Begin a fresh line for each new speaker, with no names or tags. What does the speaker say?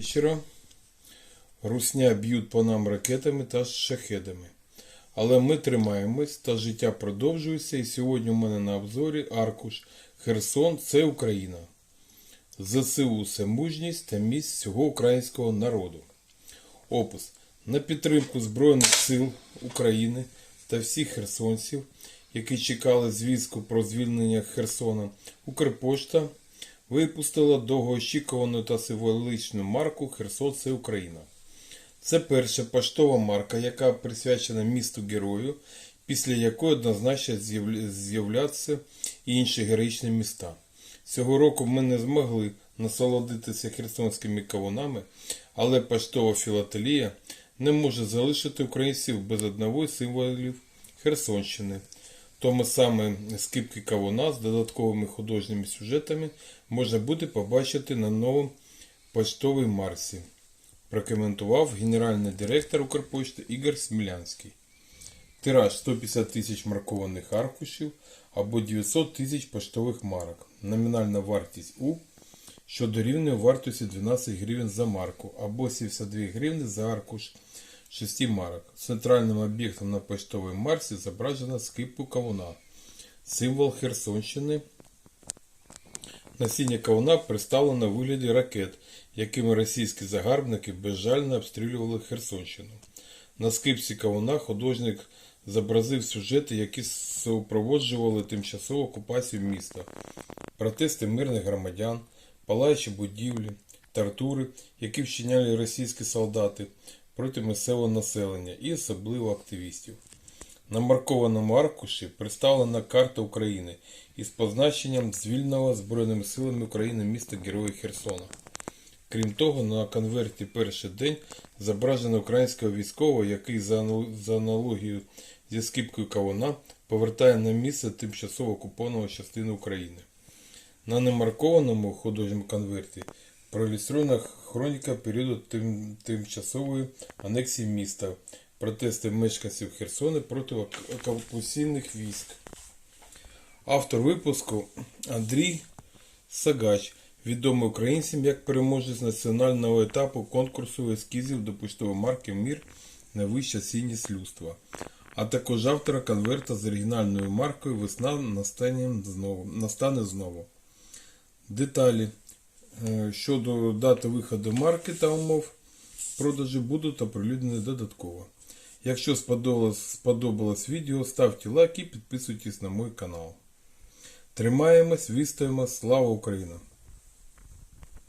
вечора. Русня б'ють по нам ракетами та шахедами. Але ми тримаємось та життя продовжується. І сьогодні у мене на обзорі аркуш Херсон це Україна. ЗСУ це мужність та міць всього українського народу. Опис на підтримку Збройних сил України та всіх херсонців, які чекали звістку про звільнення Херсона, Укрпошта випустила довгоочікувану та символічну марку Херсон це Україна. Це перша поштова марка, яка присвячена місту герою, після якої однозначно з'явля- з'являться і інші героїчні міста. Цього року ми не змогли насолодитися херсонськими кавунами, але поштова філателія не може залишити українців без одного із символів Херсонщини. Тому саме скипки кавуна з додатковими художніми сюжетами можна буде побачити на новому поштовій марсі прокоментував генеральний директор Укрпошти Ігор Смілянський. Тираж 150 тисяч маркованих аркушів або 900 тисяч поштових марок. Номінальна вартість У, що дорівнює вартості 12 гривень за марку або 72 гривні за аркуш 6 марок. Центральним об'єктом на поштовій марці зображена скипку кавуна, символ Херсонщини Насіння кавуна представлено у вигляді ракет, якими російські загарбники безжально обстрілювали Херсонщину. На скипці кавуна художник зобразив сюжети, які супроводжували тимчасову окупацію міста, протести мирних громадян, палаючі будівлі, тортури, які вчиняли російські солдати проти місцевого населення і особливо активістів. На маркованому аркуші представлена карта України із позначенням звільненого Збройними силами України міста Героя Херсона. Крім того, на конверті перший день зображено українського військового, який за аналогією зі скипкою кавуна повертає на місце тимчасово окупованого частини України. На немаркованому художньому конверті проілюстрована хроніка періоду тим, тимчасової анексії міста, протести мешканців Херсона проти ок- окупаційних військ. Автор випуску Андрій Сагач, відомий українцям як переможець національного етапу конкурсу ескізів до поштової марки Мір найвища цінність людства, а також автора конверта з оригінальною маркою Весна настане знову. Деталі щодо дати виходу марки та умов продажі будуть оприлюднені додатково. Якщо сподобалось, сподобалось відео, ставте лайк і підписуйтесь на мій канал. Тримаємось, вістаємо, слава Україна!